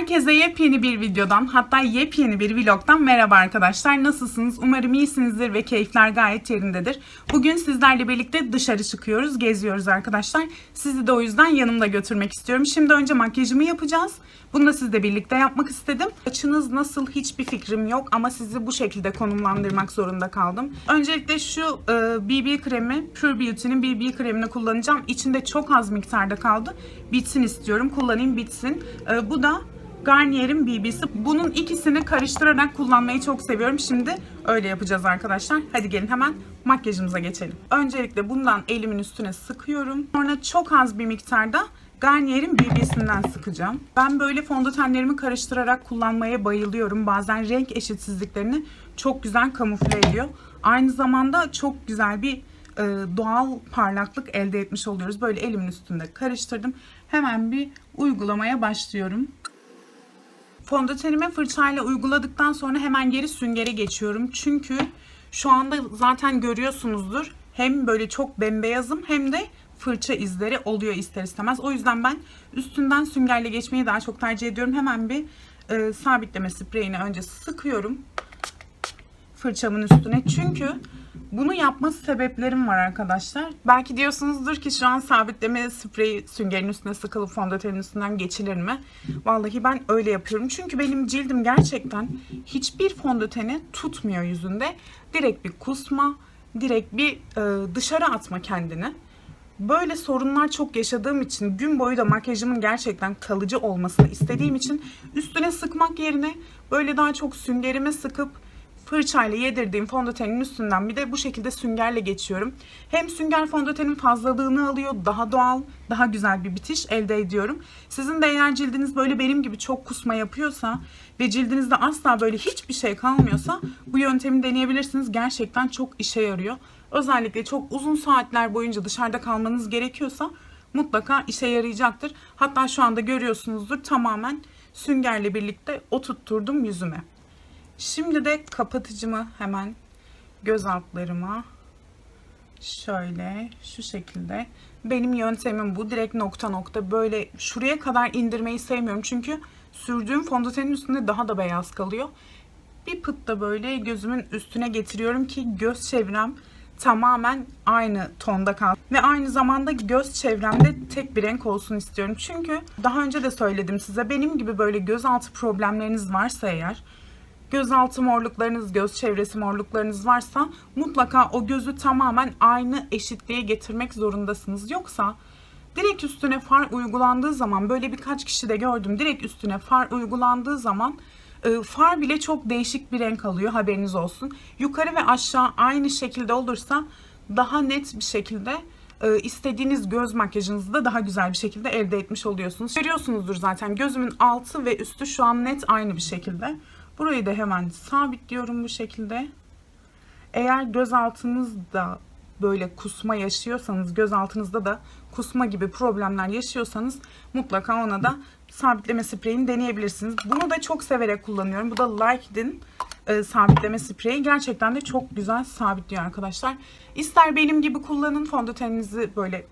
Herkese yepyeni bir videodan hatta yepyeni bir vlogdan merhaba arkadaşlar. Nasılsınız? Umarım iyisinizdir ve keyifler gayet yerindedir. Bugün sizlerle birlikte dışarı çıkıyoruz, geziyoruz arkadaşlar. Sizi de o yüzden yanımda götürmek istiyorum. Şimdi önce makyajımı yapacağız. Bunu da sizle birlikte yapmak istedim. Açınız nasıl hiçbir fikrim yok ama sizi bu şekilde konumlandırmak zorunda kaldım. Öncelikle şu e, BB kremi, Pure Beauty'nin BB kremini kullanacağım. İçinde çok az miktarda kaldı. Bitsin istiyorum. Kullanayım bitsin. E, bu da Garnier'in BB'si. Bunun ikisini karıştırarak kullanmayı çok seviyorum. Şimdi öyle yapacağız arkadaşlar. Hadi gelin hemen makyajımıza geçelim. Öncelikle bundan elimin üstüne sıkıyorum. Sonra çok az bir miktarda Garnier'in BB'sinden sıkacağım. Ben böyle fondötenlerimi karıştırarak kullanmaya bayılıyorum. Bazen renk eşitsizliklerini çok güzel kamufle ediyor. Aynı zamanda çok güzel bir e, doğal parlaklık elde etmiş oluyoruz. Böyle elimin üstünde karıştırdım. Hemen bir uygulamaya başlıyorum. Fondötenime fırçayla uyguladıktan sonra hemen geri süngere geçiyorum. Çünkü şu anda zaten görüyorsunuzdur. Hem böyle çok bembeyazım hem de fırça izleri oluyor ister istemez. O yüzden ben üstünden süngerle geçmeyi daha çok tercih ediyorum. Hemen bir e, sabitleme spreyini önce sıkıyorum fırçamın üstüne. Çünkü bunu yapma sebeplerim var arkadaşlar. Belki diyorsunuzdur ki şu an sabitleme spreyi süngerin üstüne sıkılıp fondötenin üstünden geçilir mi? Vallahi ben öyle yapıyorum. Çünkü benim cildim gerçekten hiçbir fondöteni tutmuyor yüzünde. Direkt bir kusma, direkt bir e, dışarı atma kendini. Böyle sorunlar çok yaşadığım için gün boyu da makyajımın gerçekten kalıcı olmasını istediğim için üstüne sıkmak yerine böyle daha çok süngerime sıkıp fırçayla yedirdiğim fondötenin üstünden bir de bu şekilde süngerle geçiyorum. Hem sünger fondötenin fazlalığını alıyor, daha doğal, daha güzel bir bitiş elde ediyorum. Sizin de eğer cildiniz böyle benim gibi çok kusma yapıyorsa ve cildinizde asla böyle hiçbir şey kalmıyorsa bu yöntemi deneyebilirsiniz. Gerçekten çok işe yarıyor. Özellikle çok uzun saatler boyunca dışarıda kalmanız gerekiyorsa mutlaka işe yarayacaktır. Hatta şu anda görüyorsunuzdur tamamen süngerle birlikte oturtturdum yüzüme. Şimdi de kapatıcımı hemen göz altlarıma şöyle şu şekilde. Benim yöntemim bu. Direkt nokta nokta böyle şuraya kadar indirmeyi sevmiyorum. Çünkü sürdüğüm fondötenin üstünde daha da beyaz kalıyor. Bir pıt da böyle gözümün üstüne getiriyorum ki göz çevrem tamamen aynı tonda kal ve aynı zamanda göz çevremde tek bir renk olsun istiyorum. Çünkü daha önce de söyledim size benim gibi böyle gözaltı problemleriniz varsa eğer gözaltı morluklarınız, göz çevresi morluklarınız varsa mutlaka o gözü tamamen aynı eşitliğe getirmek zorundasınız. Yoksa direkt üstüne far uygulandığı zaman böyle birkaç kişi de gördüm. Direkt üstüne far uygulandığı zaman e, far bile çok değişik bir renk alıyor haberiniz olsun. Yukarı ve aşağı aynı şekilde olursa daha net bir şekilde e, istediğiniz göz makyajınızı da daha güzel bir şekilde elde etmiş oluyorsunuz. Görüyorsunuzdur zaten gözümün altı ve üstü şu an net aynı bir şekilde. Burayı da hemen sabitliyorum bu şekilde. Eğer göz altınızda böyle kusma yaşıyorsanız, göz altınızda da kusma gibi problemler yaşıyorsanız mutlaka ona da sabitleme spreyini deneyebilirsiniz. Bunu da çok severek kullanıyorum. Bu da Liked'in e, sabitleme spreyi. Gerçekten de çok güzel sabitliyor arkadaşlar. İster benim gibi kullanın fondöteninizi böyle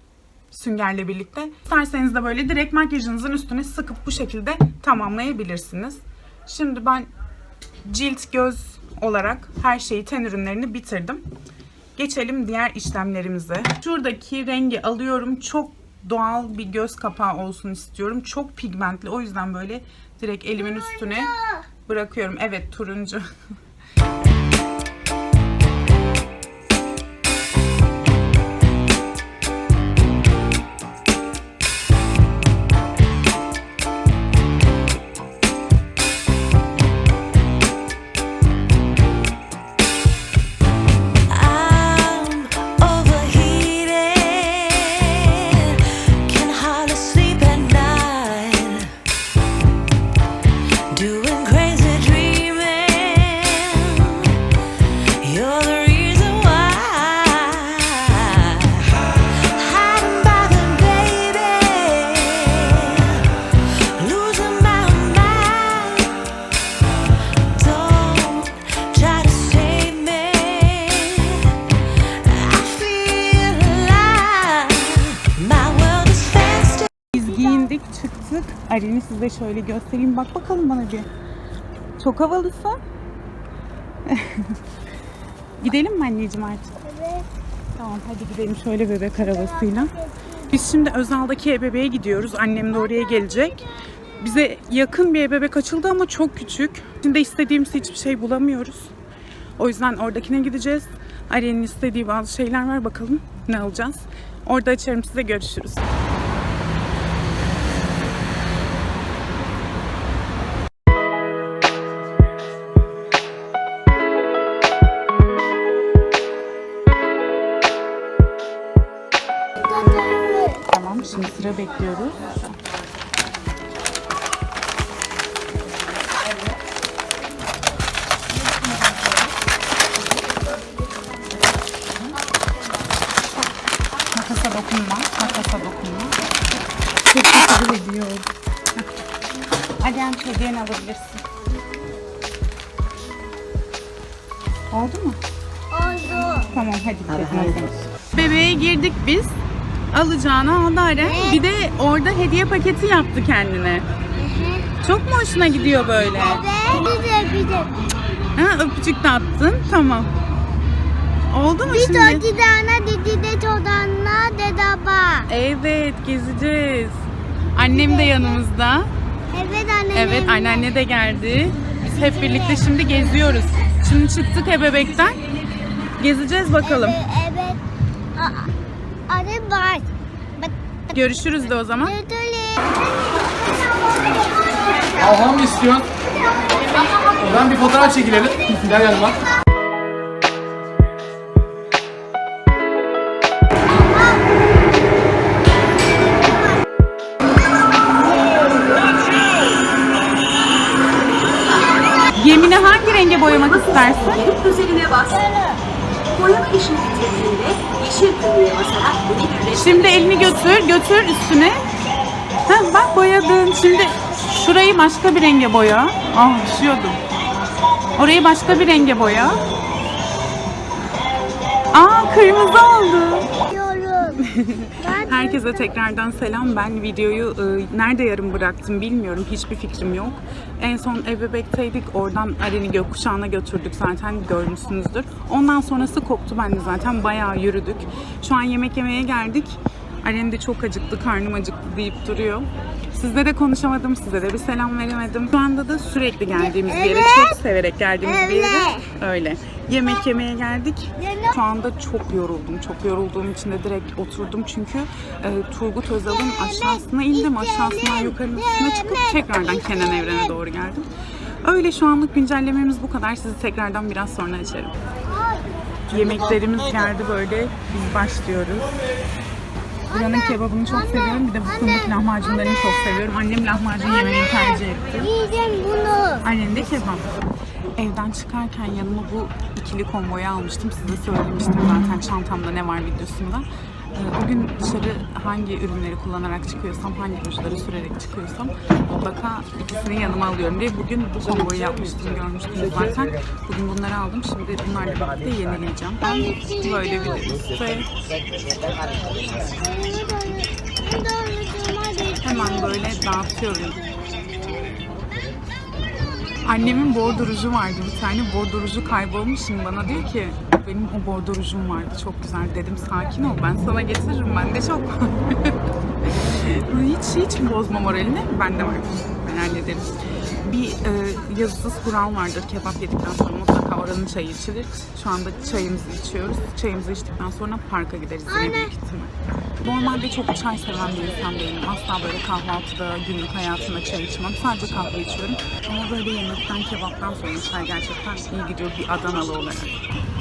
süngerle birlikte. İsterseniz de böyle direkt makyajınızın üstüne sıkıp bu şekilde tamamlayabilirsiniz. Şimdi ben cilt, göz olarak her şeyi ten ürünlerini bitirdim. Geçelim diğer işlemlerimize. Şuradaki rengi alıyorum. Çok doğal bir göz kapağı olsun istiyorum. Çok pigmentli. O yüzden böyle direkt elimin üstüne bırakıyorum. Evet turuncu. size şöyle göstereyim. Bak bakalım bana bir. Çok havalısın. gidelim mi anneciğim artık? Evet. Tamam hadi gidelim şöyle bebek arabasıyla. Biz şimdi Özal'daki ebeveğe gidiyoruz. Annem de oraya gelecek. Bize yakın bir ebebek açıldı ama çok küçük. Şimdi istediğimiz hiçbir şey bulamıyoruz. O yüzden oradakine gideceğiz. Ariye'nin istediği bazı şeyler var. Bakalım ne alacağız. Orada açarım size görüşürüz. Bekliyoruz. Makasa dokunma, makasa dokunma. Heh. Hadi hem hediyeni alabilirsin. Oldu mu? Oldu. Tamam hadi gidelim. Bebeğe girdik biz. Alacağını aldı Aren. Bir de orada hediye paketi yaptı kendine. Çok mu hoşuna gidiyor böyle? Evet. Bir de bir de. Ha, öpücük de attın. Tamam. Oldu mu Bir şimdi? de iki tane dedi de çodanla de daba. Evet gezeceğiz. Annem de yanımızda. Evet anne. Evet anneanne de geldi. Biz hep birlikte şimdi geziyoruz. Şimdi çıktık ebebekten. Gezeceğiz bakalım. Evet. evet. Anne var. Bak. Görüşürüz de o zaman. Ödülü. Alman mı istiyorsun? Ben bir fotoğraf çekilelim. Gel yanıma. Gemini hangi renge boyamak istersin? üzerine bas. Boyama işini bitirdiğinde yeşil düğmeye basarak resim Şimdi elini götür, götür üstüne. Ha, bak boyadın. Şimdi şurayı başka bir renge boya. Ah düşüyordum. Orayı başka bir renge boya. Aa kırmızı oldu. Herkese tekrardan selam. Ben videoyu e, nerede yarım bıraktım bilmiyorum. Hiçbir fikrim yok. En son ebebekteydik. Oradan Aren'i gökkuşağına götürdük zaten görmüşsünüzdür. Ondan sonrası koptu bende zaten. Bayağı yürüdük. Şu an yemek yemeye geldik. Aren de çok acıktı, karnım acıktı deyip duruyor. Sizle de konuşamadım, size de bir selam veremedim. Şu anda da sürekli geldiğimiz bir yere, çok severek geldiğimiz bir yere öyle. Yemek yemeye geldik. Şu anda çok yoruldum. Çok yorulduğum için de direkt oturdum çünkü e, Turgut Özal'ın aşağısına indim. Aşağısından yukarısına çıkıp tekrardan Kenan Evren'e doğru geldim. Öyle şu anlık güncellememiz bu kadar. Sizi tekrardan biraz sonra açarım. Yemeklerimiz geldi böyle. Biz başlıyoruz. Buranın kebabını çok seviyorum. Bir de bu fındık lahmacunlarını çok seviyorum. Annem lahmacun yemeği tercih etti. yiyeceğim bunu. Annem de kebap. Evden çıkarken yanıma bu ikili konvoyu almıştım. Size söylemiştim zaten çantamda ne var videosunda. Ee, O gün dışarı hangi ürünleri kullanarak çıkıyorsam, hangi rujları sürerek çıkıyorsam mutlaka ikisini yanıma alıyorum diye bugün bu konvoyu yapmıştım, görmüştünüz zaten. Bugün bunları aldım. Şimdi bunlarla birlikte yenileyeceğim. Ben böyle bir hemen böyle dağıtıyorum. Annemin bordo ruju vardı bir tane. Bordo ruju kaybolmuş şimdi bana diyor ki benim o bordo rujum vardı çok güzel dedim sakin ol ben sana getiririm ben de çok var." hiç hiç bozma moralini ben de var ben hallederim. Bir e, yazısız kural vardır kebap yedikten sonra mutlaka oranın çayı içilir. Şu anda çayımızı içiyoruz. Çayımızı içtikten sonra parka gideriz yine büyük ihtimal. Normalde çok çay seven bir insan değilim. Asla böyle kahvaltıda, günlük hayatımda çay içmem. Sadece kahve içiyorum. Ama böyle yemekten, kebaptan sonra çay gerçekten iyi gidiyor bir Adanalı olarak.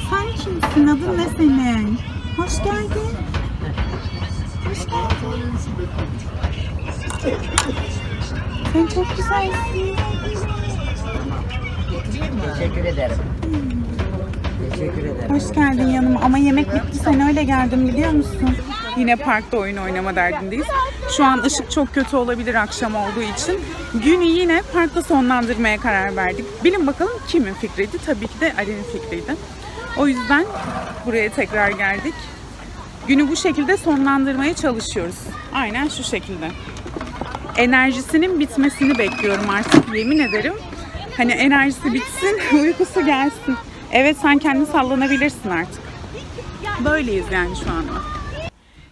Sen kimsin? Adın ne senin? Hoş geldin. Hoş geldin. Sen çok güzelsin. Teşekkür ederim. Teşekkür ederim. Hoş geldin yanıma ama yemek bitti sen öyle geldin biliyor musun? Yine parkta oyun oynama derdindeyiz. Şu an ışık çok kötü olabilir akşam olduğu için. Günü yine parkta sonlandırmaya karar verdik. Bilin bakalım kimin fikriydi? Tabii ki de Ali'nin fikriydi. O yüzden buraya tekrar geldik. Günü bu şekilde sonlandırmaya çalışıyoruz. Aynen şu şekilde. enerjisinin bitmesini bekliyorum artık yemin ederim. Hani enerjisi bitsin, uykusu gelsin. Evet sen kendini sallanabilirsin artık. Böyleyiz yani şu anda.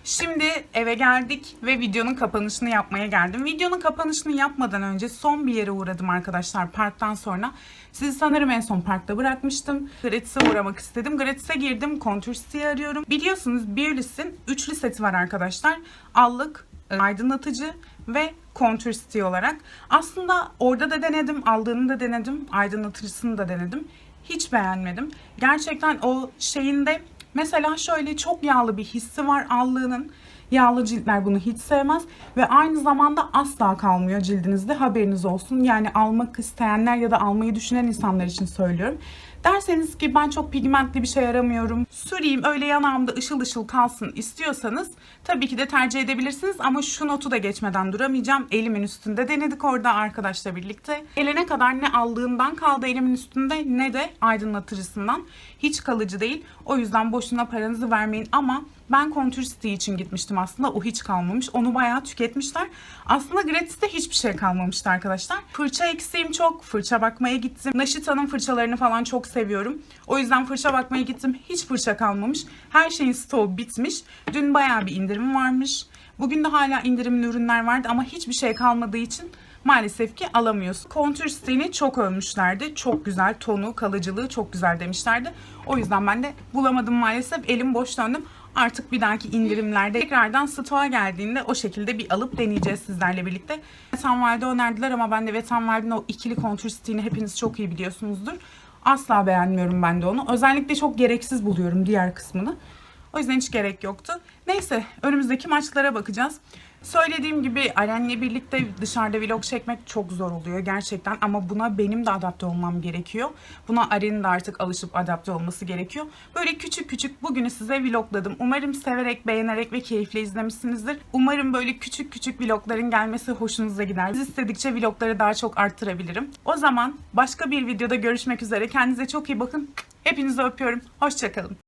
Şimdi eve geldik ve videonun kapanışını yapmaya geldim. Videonun kapanışını yapmadan önce son bir yere uğradım arkadaşlar parktan sonra. Sizi sanırım en son parkta bırakmıştım. Gratis'e uğramak istedim. Gratis'e girdim. Contour City'yi arıyorum. Biliyorsunuz Beauty's'in üçlü seti var arkadaşlar. Allık, e, aydınlatıcı ve Contour City olarak. Aslında orada da denedim. Aldığını da denedim. Aydınlatıcısını da denedim. Hiç beğenmedim. Gerçekten o şeyinde Mesela şöyle çok yağlı bir hissi var allığının. Yağlı ciltler bunu hiç sevmez ve aynı zamanda asla kalmıyor cildinizde haberiniz olsun. Yani almak isteyenler ya da almayı düşünen insanlar için söylüyorum. Derseniz ki ben çok pigmentli bir şey aramıyorum. Süreyim öyle yanağımda ışıl ışıl kalsın istiyorsanız tabii ki de tercih edebilirsiniz ama şu notu da geçmeden duramayacağım. Elimin üstünde denedik orada arkadaşla birlikte. Gelene kadar ne aldığımdan kaldı elimin üstünde ne de aydınlatıcısından. Hiç kalıcı değil. O yüzden boşuna paranızı vermeyin ama ben Contour City için gitmiştim aslında. O hiç kalmamış. Onu bayağı tüketmişler. Aslında gratis'te hiçbir şey kalmamıştı arkadaşlar. Fırça eksiğim çok. Fırça bakmaya gittim. Naşita'nın fırçalarını falan çok seviyorum. O yüzden fırça bakmaya gittim. Hiç fırça kalmamış. Her şeyin stoğu bitmiş. Dün bayağı bir indirim varmış. Bugün de hala indirimli ürünler vardı ama hiçbir şey kalmadığı için maalesef ki alamıyorsun. Contour City'ni çok övmüşlerdi. Çok güzel tonu, kalıcılığı çok güzel demişlerdi. O yüzden ben de bulamadım maalesef. Elim boş döndüm. Artık bir dahaki indirimlerde tekrardan stoğa geldiğinde o şekilde bir alıp deneyeceğiz sizlerle birlikte. Vetanvalde önerdiler ama ben de Vetanvalde'nin o ikili Contour City'ni hepiniz çok iyi biliyorsunuzdur. Asla beğenmiyorum ben de onu. Özellikle çok gereksiz buluyorum diğer kısmını. O yüzden hiç gerek yoktu. Neyse önümüzdeki maçlara bakacağız. Söylediğim gibi Aren'le birlikte dışarıda vlog çekmek çok zor oluyor gerçekten ama buna benim de adapte olmam gerekiyor. Buna Aren'in de artık alışıp adapte olması gerekiyor. Böyle küçük küçük bugünü size vlogladım. Umarım severek, beğenerek ve keyifle izlemişsinizdir. Umarım böyle küçük küçük vlogların gelmesi hoşunuza gider. Siz istedikçe vlogları daha çok arttırabilirim. O zaman başka bir videoda görüşmek üzere. Kendinize çok iyi bakın. Hepinizi öpüyorum. Hoşçakalın.